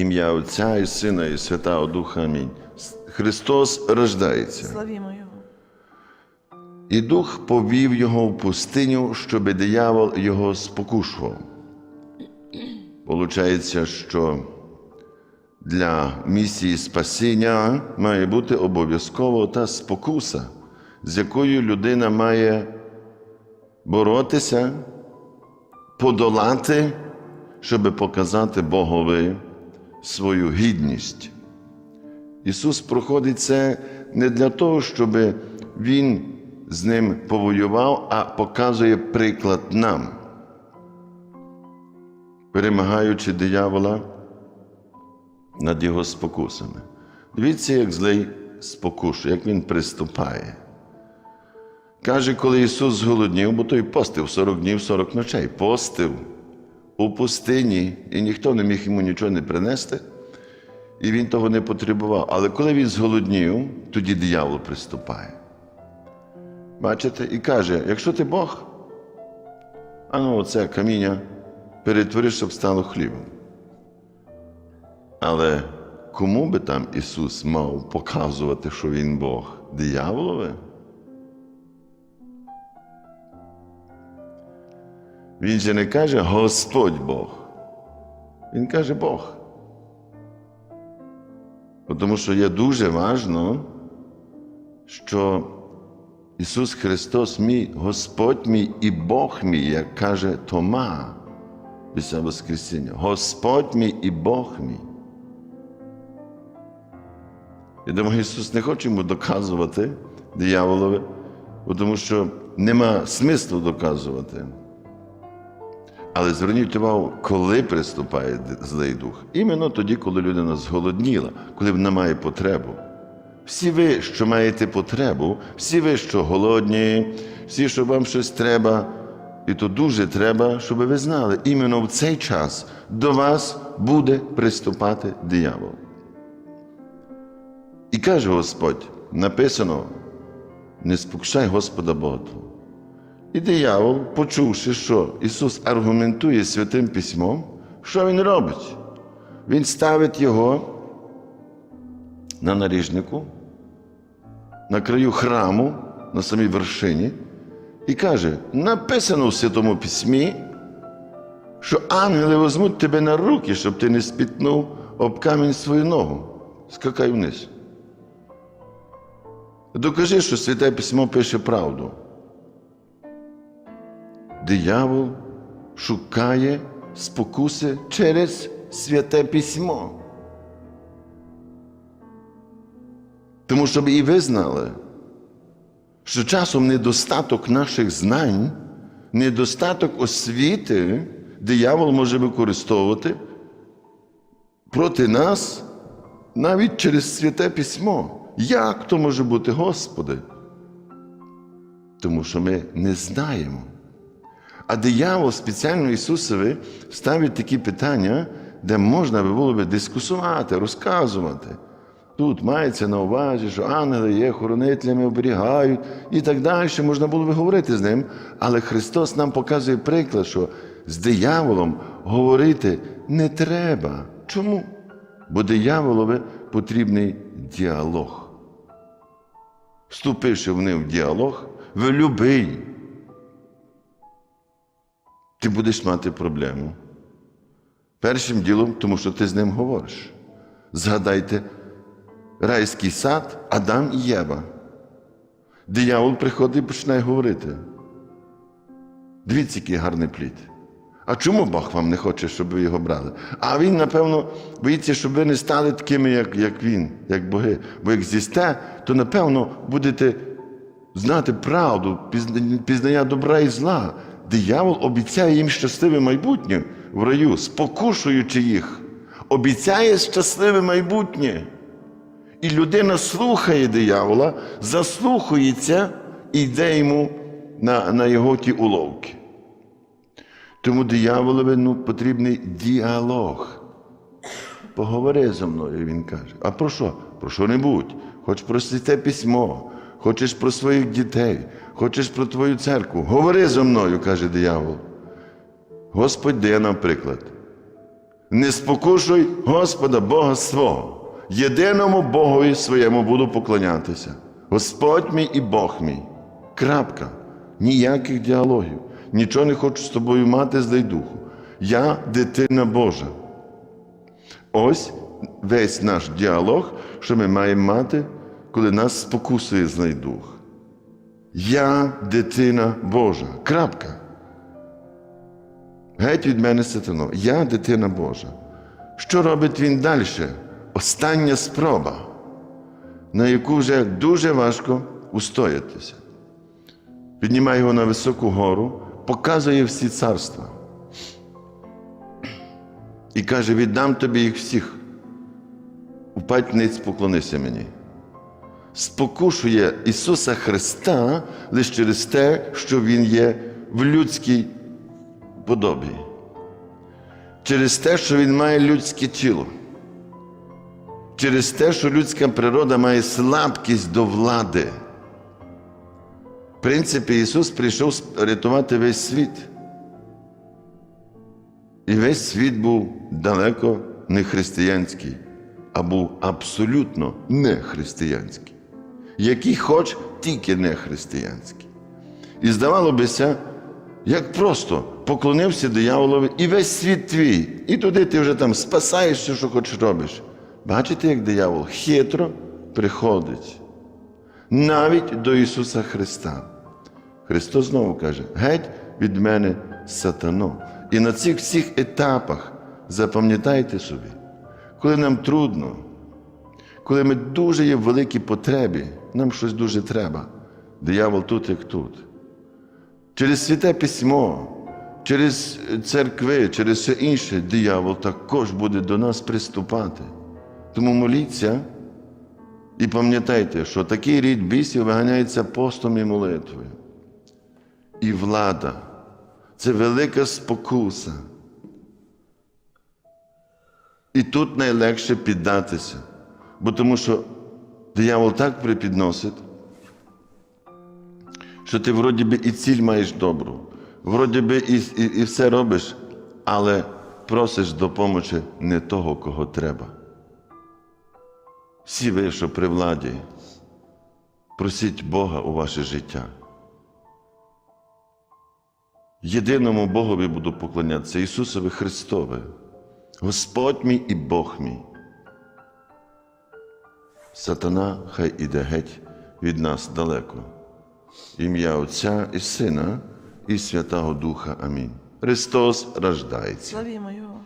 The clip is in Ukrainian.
Ім'я Отця і Сина, і Святого Духа. Амінь. Христос рождається. Славімо Його. І дух повів його в пустиню, щоб диявол його спокушував. Получається, що для місії спасіння має бути обов'язково та спокуса, з якою людина має боротися, подолати, щоб показати Богові свою гідність. Ісус проходить це не для того, щоб Він з ним повоював, а показує приклад нам, перемагаючи диявола над його спокусами. Дивіться, як злий спокушує, як він приступає. Каже, коли Ісус зголоднів, бо той постив 40 днів, 40 ночей, постив у пустині, і ніхто не міг йому нічого не принести, і він того не потребував. Але коли він зголоднів, тоді диявол приступає. Бачите, і каже: якщо ти Бог, а ну оце каміння перетвориш, щоб стало хлібом. Але кому би там Ісус мав показувати, що Він Бог? Дияволове? Він же не каже Господь Бог. Він каже Бог. Тому що є дуже важно, що Ісус Христос мій Господь мій і Бог мій, як каже Тома після Воскресіння. Господь мій і Бог мій. Я думаю, Ісус не хоче йому доказувати дияволові, тому що нема смислу доказувати. Але зверніть увагу, коли приступає злий дух. Іменно тоді, коли людина зголодніла, коли вона має потребу. Всі ви, що маєте потребу, всі ви, що голодні, всі, що вам щось треба, і то дуже треба, щоб ви знали, іменно в цей час до вас буде приступати диявол. І каже Господь, написано: не спокушай Господа Бога. І диявол, почувши, що Ісус аргументує Святим Письмом, що Він робить? Він ставить його на наріжнику, на краю храму, на самій вершині, і каже: написано в Святому Письмі, що ангели візьмуть тебе на руки, щоб ти не спітнув об камінь свою ногу. Скакай вниз. Докажи, що Святе Письмо пише правду. Диявол шукає спокуси через святе письмо. Тому щоб і ви знали, що часом недостаток наших знань, недостаток освіти диявол може використовувати проти нас навіть через святе письмо. Як то може бути, Господи? Тому що ми не знаємо. А диявол спеціально Ісусові ставить такі питання, де можна було би дискусувати, розказувати. Тут мається на увазі, що ангели є хоронителями, оберігають і так далі, можна було би говорити з ним. Але Христос нам показує приклад, що з дияволом говорити не треба. Чому? Бо дияволові потрібний діалог. Вступивши в ним в діалог, в любий ти будеш мати проблему. Першим ділом, тому що ти з ним говориш. Згадайте райський сад, Адам і Єва. Диявол приходить і починає говорити. Дивіться, який гарний плід. А чому Бог вам не хоче, щоб ви його брали? А він, напевно, боїться, щоб ви не стали такими, як, як він, як боги. Бо як з'їсте, то, напевно, будете знати правду, пізнання добра і зла. Диявол обіцяє їм щасливе майбутнє в раю, спокушуючи їх. Обіцяє щасливе майбутнє. І людина слухає диявола, заслухається і йде йому на, на його ті уловки. Тому дияволові ну, потрібний діалог. Поговори зі мною, він каже. А про що? Про що небудь? Хоч про святе письмо, хочеш про своїх дітей, хочеш про твою церкву. Говори зі мною, каже диявол. Господь дає нам приклад. Не спокушуй Господа Бога свого. Єдиному Богові своєму буду поклонятися. Господь мій і Бог мій. Крапка. Ніяких діалогів. Нічого не хочу з тобою мати злий духу. Я дитина Божа. Ось весь наш діалог, що ми маємо мати, коли нас спокусує злий дух. Я дитина Божа. Крапка. Геть від мене сатано. Я дитина Божа. Що робить він далі? Остання спроба, на яку вже дуже важко устоятися. Піднімає його на високу гору, показує всі царства. І каже: віддам тобі їх всіх. Упадь ниць, поклонися мені. Спокушує Ісуса Христа лише через те, що Він є в людській подобі. Через те, що Він має людське тіло. Через те, що людська природа має слабкість до влади. В принципі, Ісус прийшов рятувати весь світ. І весь світ був далеко не християнський, а був абсолютно не християнський, який хоч тільки не християнський. І здавало бися, як просто поклонився дияволові і весь світ твій, і туди ти вже там спасаєшся, що хочеш робиш. Бачите, як диявол хитро приходить навіть до Ісуса Христа. Христос знову каже: геть від мене сатано. І на цих всіх етапах запам'ятайте собі, коли нам трудно, коли ми дуже є в великій потребі, нам щось дуже треба. Диявол тут, як тут. Через святе письмо, через церкви, через все інше, диявол також буде до нас приступати. Тому моліться і пам'ятайте, що такий рід бісів виганяється постом і молитвою. І влада це велика спокуса. І тут найлегше піддатися, бо тому що диявол так припідносить, що ти вроді би і ціль маєш добру, вроді би і, і, і все робиш, але просиш допомоги не того, кого треба. Всі ви, що при владі, просіть Бога у ваше життя. Єдиному Богові буду поклонятися Ісусові Христове, Господь мій і Бог мій. Сатана хай іде геть від нас далеко. Ім'я Отця і Сина і Святого Духа. Амінь. Христос рождається. Славімо Його.